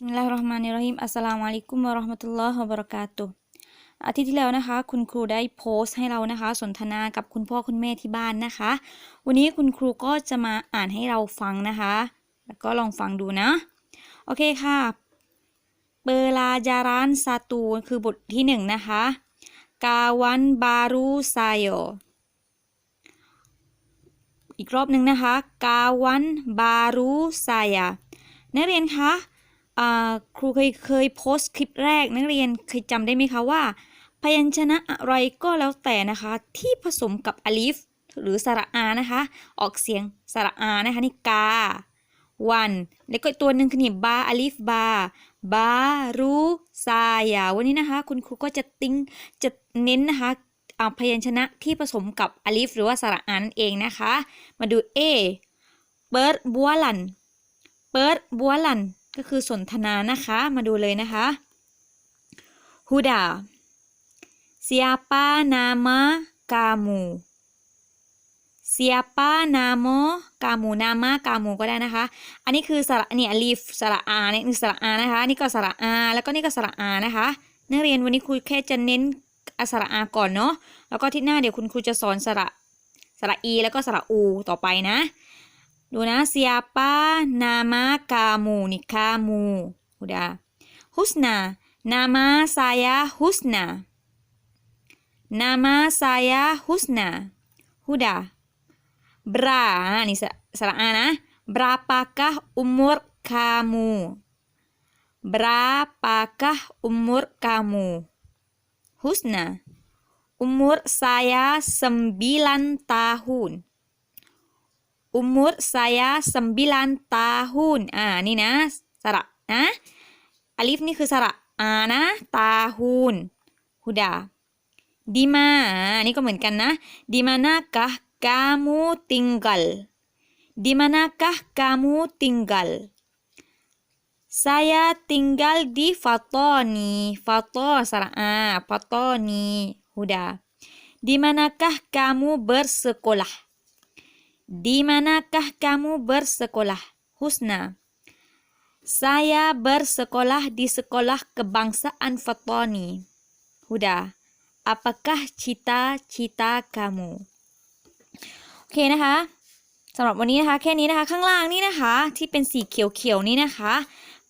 Bismillahirrahmanirrahim อัสสลามุอะลัยกุมวะเราะห์มะตุลลอฮ์วะบะเราะกาตุฮ์อาทิตย์ที่แล้วนะคะ คุณครูได้โพสต์ให้เรานะคะ สนทนากับคุณพ่อคุณแม่ที่บ้านนะคะ วันนี้คุณครูก็จะมาอ่านให้เราฟังนะคะ แล้วก็ลองฟังดูนะ โอเคค่ะเปลาจารันซาตูคือบทที่หนึ่งนะคะกาวันบารูไซโยอีกรอบหนึ่งนะคะกาวันบารูไซยานักเรียนคะ ครูเคยเคยโพสต์คลิปแรกนักเรียนเคยจำได้ไหมคะว่า พยัญชนะอะไรก็แล้วแต่นะคะ ที่ผสมกับอลิฟหรือสระอานะคะ ออกเสียงสระอานะคะนี่กาวันแล้วก็ตัวหนึ่งคือนี่บาอลิฟบาบารูซายาวันนี้นะคะ คุณครูก็จะติ้งจะเน้นนะคะอ่าพยัญชนะที่ผสมกับอลิฟหรือว่าสระอานั่นเองนะคะ มาดู A เปิดบัวลันเปิดบัวลัน ก็คือสนทนานะคะ มาดูเลยนะคะฮูดา siapa nama kamu siapa nama kamu nama kamu ก็ได้นะคะ อันนี้คือสระเนี่ยลีฟสระอาเนี่ยคือสระอานะคะ นี่ก็สระอา แล้วก็นี่ก็สระอานะคะ นักเรียนวันนี้ครูแค่จะเน้นอสระอาก่อนเนาะ แล้วก็ที่หน้าเดี๋ยวคุณครูจะสอนสระสระอีแล้วก็สระอูต่อไปนะ ดูนะ siapa nama kamu nih kamu udah Husna nama saya Husna nama saya Husna udah bra nah, ini se- sera A nah berapakah umur kamu berapakah umur kamu Husna umur saya 9 tahun Umur saya 9 tahun อ่านี่นะสระนะอลิฟนี่คือสระอานะตาฮูนฮูดาดีมาอ่านี่ก็เหมือนกันนะ di manakah kamu tinggal di manakah kamu tinggal saya tinggal di Fatoni Fato สระอา Fatoni ฮูดา di manakah kamu bersekolah Di manakah kamu bersekolah? Husna. Saya bersekolah di sekolah kebangsaan Fatoni. Huda. Apakah cita-cita kamu? โอเคนะคะสำหรับวันนี้นะคะ แค่นี้นะคะ ข้างล่างนี่นะคะ ที่เป็นสีเขียวๆนี่นะคะ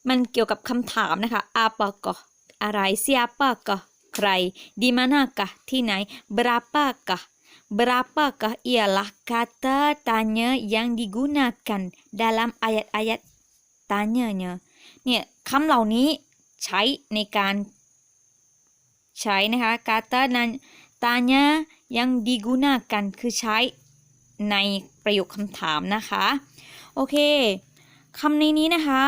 มันเกี่ยวกับคำถามนะคะอาปะกออะไรเสียปะกอใครดีมานากะที่ไหนบราปะกะ Berapakah ialah kata tanya yang digunakan dalam ayat-ayat tanyanya เนี่ยคำเหล่านี้ใช้ในการใช้นะคะ kata nan tanya yang digunakan คือใช้ในประโยคคำถามนะคะ โอเคคำในนี้นะคะ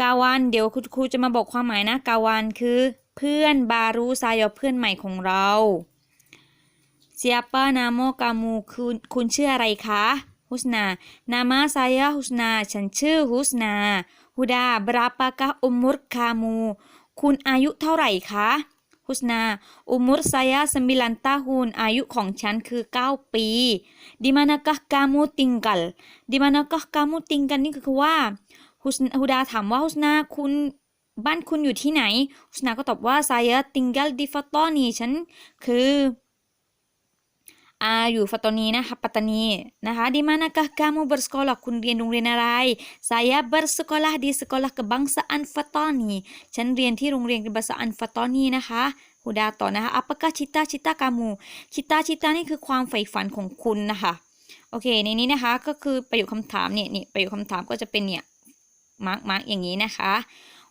กาวันเดี๋ยวคุณครูจะมาบอกความหมายนะ กาวันคือเพื่อนบารูซายอเพื่อนใหม่ของเรา เซียปานามกามูคุณคุณชื่ออะไรคะฮุสนา นามาซายาฮุสนา ฉันชื่อฮุสนาฮุดาบราปากะอุมุรคามู คุณอายุเท่าไหร่คะฮุสนา อุมุรซายาสมิลันตาฮูนอายุของฉันคือ 9 ปีดิมานากะกามูติงกัลดิมานากะกามูติงกันนี่คือว่าฮุสฮุดาถามว่าฮุสนาคุณบ้านคุณอยู่ที่ไหนฮุสนาก็ตอบว่าซายาติงกัลดิฟตอนีฉันคือ อาอยู่ฟัตตานีนะคะปัตตานีนะคะ di manakah kamu bersekolah คุณเรียนโรงเรียนอะไร saya bersekolah di sekolah kebangsaan Fatoni ฉันเรียนที่โรงเรียน kebangsaan Fatoni นะคะฮูดาต่อนะคะ apakah cita-cita kamu cita-cita นี่คือความใฝ่ฝันของคุณนะคะโอเค ในนี้นะคะก็คือประโยคคำถามเนี่ยนี่ประโยคคำถามก็จะเป็นเนี่ยมาร์กมาร์กอย่างนี้นะคะ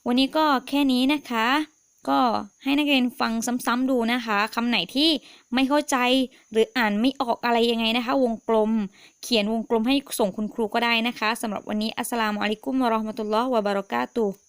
วันนี้ก็แค่นี้นะคะ ก็ให้นักเรียนฟังซ้ำๆดูนะคะคำไหนที่ไม่เข้าใจหรืออ่านไม่ออกอะไรยังไงนะคะ วงกลม เขียนวงกลมให้ส่งคุณครูก็ได้นะคะสำหรับวันนี้อัสสลามุอะลัยกุมวะราะห์มะตุลลอฮ์วะบารอกาตุ